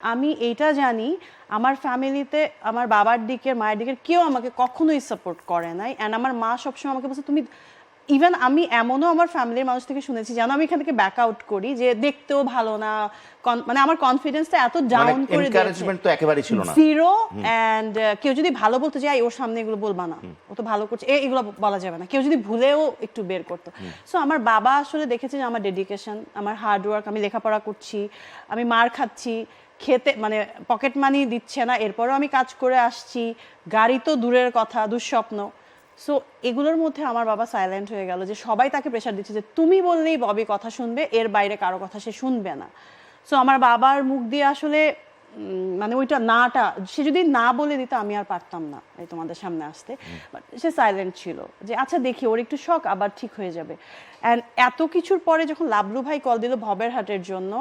আমি এইটা জানি আমার ফ্যামিলিতে আমার বাবার দিকের মায়ের দিকের কেউ আমাকে কখনোই সাপোর্ট করে নাই। অ্যান্ড আমার মা সবসময় আমাকে বলছে তুমি ইভেন আমি এমনও আমার ফ্যামিলির মানুষ থেকে শুনেছি যেন আমি এখান থেকে ব্যাক আউট করি যে দেখতেও ভালো না মানে আমার কনফিডেন্সটা এত মানে ডাউন করে এনকারেজমেন্ট তো একেবারেই ছিল না। জিরো অ্যান্ড কেউ যদি ভালো বলতে যায় ওর সামনে এগুলো বলবা না। ও তো ভালো করছে এগুলো বলা যাবে না। কেউ যদি ভুলেও একটু বের করতো। সো আমার বাবা আসলে দেখেছে যে আমার ডেডিকেশন আমার হার্ড ওয়ার্ক আমি লেখাপড়া করছি আমি মার খাচ্ছি। খেতে মানে পকেট মানি দিচ্ছে না এরপরও আমি কাজ করে আসছি গাড়ি তো দূরের কথা দুঃস্বপ্ন। সো এগুলোর মধ্যে আমার বাবা সাইলেন্ট হয়ে গেল যে সবাই তাকে প্রেশার দিচ্ছে যে তুমি বললেই ববি কথা শুনবে এর বাইরে কারও কথা সে শুনবে না। সো আমার বাবার মুখ দিয়ে আসলে মানে ওইটা নাটা সে যদি না বলে দিত আমি আর পারতাম না এই তোমাদের সামনে আসতে। বাট সে সাইলেন্ট ছিল যে আচ্ছা দেখি ওর একটু শখ আবার ঠিক হয়ে যাবে। অ্যান্ড এত কিছুর পরে যখন লাবলু ভাই কল দিল ভবের হাটের জন্য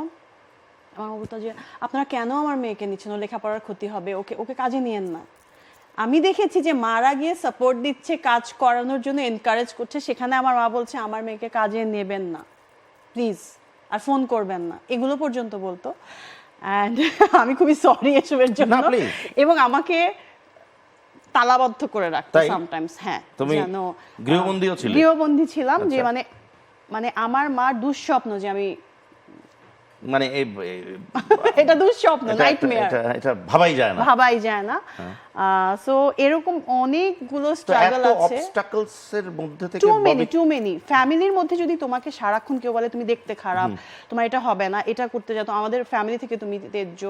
আমার বলতো যে আপনারা কেন আমার মেয়েকে নিচ্ছেন? ও লেখাপড়ার ক্ষতি হবে ওকে ওকে কাজে নিয়েন না। আমি দেখেছি যে মারা গিয়ে সাপোর্ট দিচ্ছে কাজ করানোর জন্য এনকারেজ করছে সেখানে আমার মা বলছে আমার মেয়েকে কাজে নেবেন না। প্লিজ আর ফোন করবেন না। এগুলো পর্যন্ত বলতো। অ্যান্ড আমি খুবই সরি এসবের জন্য। এবং আমাকে তালাবদ্ধ করে রাখতো সামটাইমস হ্যাঁ। তুমি গৃহবন্দীও ছিলে? গৃহবন্দী ছিলাম যে আচ্ছা। মানে মানে আমার মার দুঃস্বপ্ন যে আমি মানে এই এটা দুঃস্বপ্ন নাইটমেয়ার এটা এটা ভাবাই যায় না। ভাবাই যায় না। সো এরকম অনেকগুলো স্ট্রাগল আছে। অবস্টাকলস এর মধ্যে থেকে টু মেনি টু মেনি ফ্যামিলির মধ্যে যদি তোমাকে সারাক্ষণ কেউ বলে তুমি দেখতে খারাপ তোমার এটা হবে না এটা করতে যাও আমাদের ফ্যামিলি থেকে তুমি তেজ্য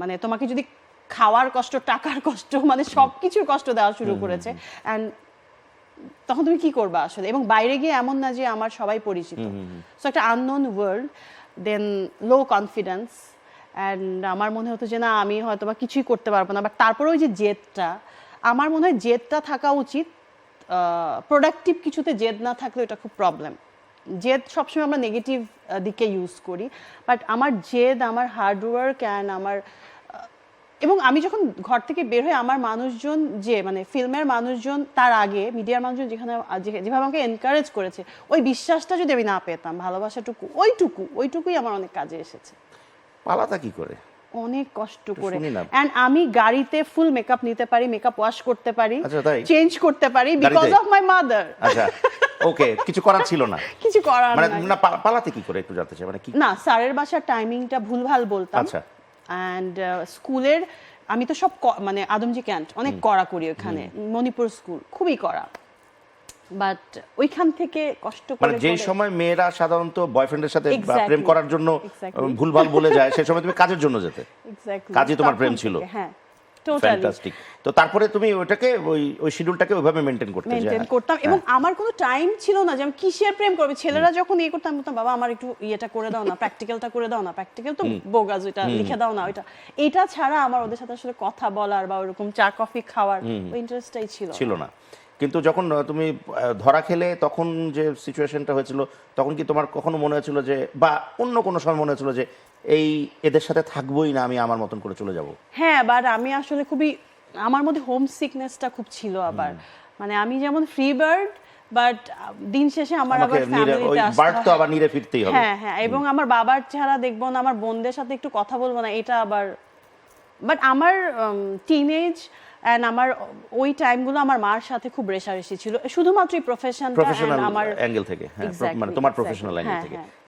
মানে তোমাকে যদি খাওয়ার কষ্ট টাকার কষ্ট মানে সবকিছুর কষ্ট দেওয়া শুরু করেছে। অ্যান্ড তখন তুমি কি করবা আসলে? এবং বাইরে গিয়ে এমন না যে আমার সবাই পরিচিত। সো একটা unknown world then low confidence and আমার মনে হতো যে না, আমি হয়তো বা কিছুই করতে পারব না বাট তারপরে ওই যে জেদটা আমার মনে হয় জেদটা থাকা উচিত প্রোডাক্টিভ কিছুতে জেদ না থাকলে এটা খুব প্রবলেম জেদ সবসময় আমরা নেগেটিভ দিকে ইউজ করি বাট আমার জেদ, আমার হার্ডওয়ার্ক অ্যান্ড আমার এবং আমি যখন ঘর থেকে বের হয়ে আমার মানুষজন যে মানে ফিল্মের মানুষজন তার আগে মিডিয়ার মানুষজন যেখানে যেভাবে আমাকে এনকারেজ করেছে ওই বিশ্বাসটা যদি আমি না পেতাম ভালোবাসাটুকু ওইটুকু ওইটুকুই আমার অনেক কাজে এসেছে। পালাতা কি করে? অনেক কষ্ট করে। এন্ড আমি গাড়িতে ফুল মেকআপ নিতে পারি মেকআপ ওয়াশ করতে পারি আচ্ছা, চেঞ্জ করতে পারি বিকজ অফ মাই মাদার আচ্ছা ওকে কিছু করার ছিল না। কিছু করার মানে না পালাতে কি করে একটু জানতে চাই মানে কি? না স্যারের বাসার টাইমিংটা ভুলভাল বলতাম। আচ্ছা। অ্যান্ড স্কুলের আমি তো সব মানে আদমজি ক্যান্ট অনেক করা করি ওখানে মণিপুর স্কুল খুবই করা বাট ওইখান থেকে কষ্ট মানে করে যে সময় মেয়েরা সাধারণত বয়ফ্রেন্ডের সাথে. প্রেম করার জন্য. ভুলভাল বলে যায় সেই সময় তুমি কাজের জন্য যেতে কাজই তোমার প্রেম ছিল? হ্যাঁ ফ্যান্টাস্টিক তো তারপরে তুমি ওটাকে ওই ওই শিডিউলটাকে ওইভাবে মেনটেন করতে হ্যাঁ। মেনটেন করতাম এবং আমার কোনো টাইম ছিল না যে আমি কিসের প্রেম করবে। ছেলেরা যখন ইয়ে করতাম বলতাম বাবা আমার একটু ইয়েটা করে দাও না প্র্যাকটিক্যালটা করে দাও না প্র্যাকটিক্যাল তো বোগাজ ওইটা লিখে দাও না ওইটা। এটা ছাড়া আমার ওদের সাথে আসলে কথা বলার বা ওরকম চা কফি খাওয়ার ওই ইন্টারেস্টটাই ছিল ছিল না। কিন্তু যখন তুমি ধরা খেলে তখন যে সিচুয়েশনটা হয়েছিল তখন কি তোমার কখনো মনে হয়েছিল যে বা অন্য কোনো সময় মনে হয়েছিল যে এই এদের সাথে থাকবোই না আমি আমার মতন করে চলে যাব? হ্যাঁ বাট আমি আসলে খুবই আমার মধ্যে হোম সিকনেসটা খুব ছিল আবার। মানে আমি যেমন ফ্রি বার্ড বাট দিন শেষে আমার আবার ফ্যামিলিতে আসতে বার্ড তো আবার নিরে ফিরতেই হবে। হ্যাঁ হ্যাঁ এবং আমার বাবার চেহারা দেখব না আমার বোনদের সাথে একটু কথা বলব না এটা আবার বাট আমার টিনেজ অ্যান্ড আমার ওই টাইমগুলো আমার মার সাথে খুব রেশারেশি ছিল। শুধুমাত্র প্রফেশন প্রফেশনাল আমার অ্যাঙ্গেল থেকে হ্যাঁ মানে তোমার প্রফেশনাল অ্যাঙ্গেল হ্যাঁ, থেকে। হ্যাঁ।